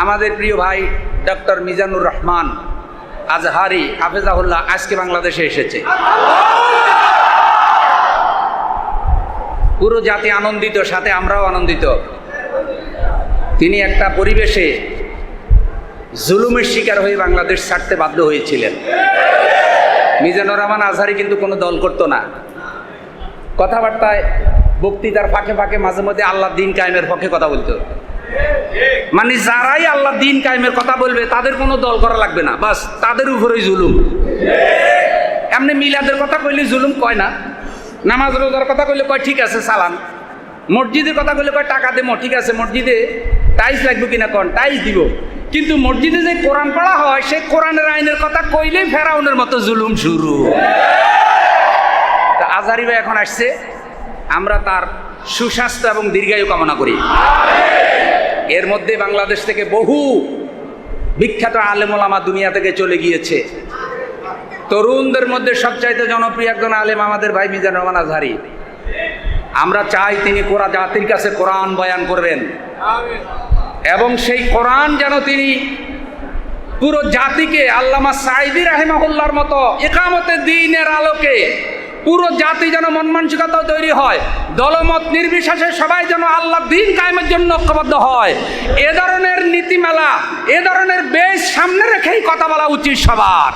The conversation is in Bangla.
আমাদের প্রিয় ভাই ডক্টর মিজানুর রহমান আজহারি, হাফেজাহুল্লাহ, আজকে বাংলাদেশে এসেছে। পুরো জাতি আনন্দিত, সাথে আমরাও আনন্দিত। তিনি একটা পরিবেশে জুলুমের শিকার হয়ে বাংলাদেশ ছাড়তে বাধ্য হয়েছিলেন। মিজানুর রহমান আজহারি কিন্তু কোনো দল করতো না। কথাবার্তায় বক্তৃতার ফাঁকে ফাঁকে মাঝে মধ্যে আল্লাহ দিন কায়েমের পক্ষে কথা বলতো। মানে যারাই আল্লাহ দিন কায়েমের কথা বলবে, তাদের কোনো দল করা লাগবে না। বাস, তাদের উপরেই জুলুম। এমনি মিলাদের কথা কইলে জুলুম কয় না? নামাজ রোজার কথা কইলে কয়, ঠিক আছে চালান মসজিদের কথা কইলে কয়, টাকা দেবো, ঠিক আছে। মসজিদে টাইস লাগবে কিনা কন? টাইস দিব। কিন্তু মসজিদে যে কোরআন পড়া হয়, সেই কোরআনের আইনের কথা কইলেই ফেরাউনের মতো জুলুম শুরু। আজারি ভাই এখন আসছে, আমরা তার সুস্বাস্থ্য এবং দীর্ঘায়ু কামনা করি। এর মধ্যে বাংলাদেশ থেকে বহু বিখ্যাত আলেমোলামা দুনিয়া থেকে চলে গিয়েছে। তরুণদের মধ্যে সবচাইতে জনপ্রিয় একজন আলেম আমাদের ভাই মিজান রহমান আজহারি। আমরা চাই তিনি কোরআন জাতির কাছে কোরআন বয়ান করবেন। এবং সেই কোরআন যেন তিনি পুরো জাতিকে আল্লামা সাইদি রাহেমাহুল্লার মতো একামতে দিনের আলোকে পুরো জাতি যেন মন মানসিকতা তৈরি হয়। দলমত নির্বিশেষে সবাই যেন আল্লাহ দিন কায়েমের জন্য ঐক্যবদ্ধ হয়। এ ধরনের নীতিমেলা, এ ধরনের বেশ সামনে রেখেই কথা বলা উচিত সবার।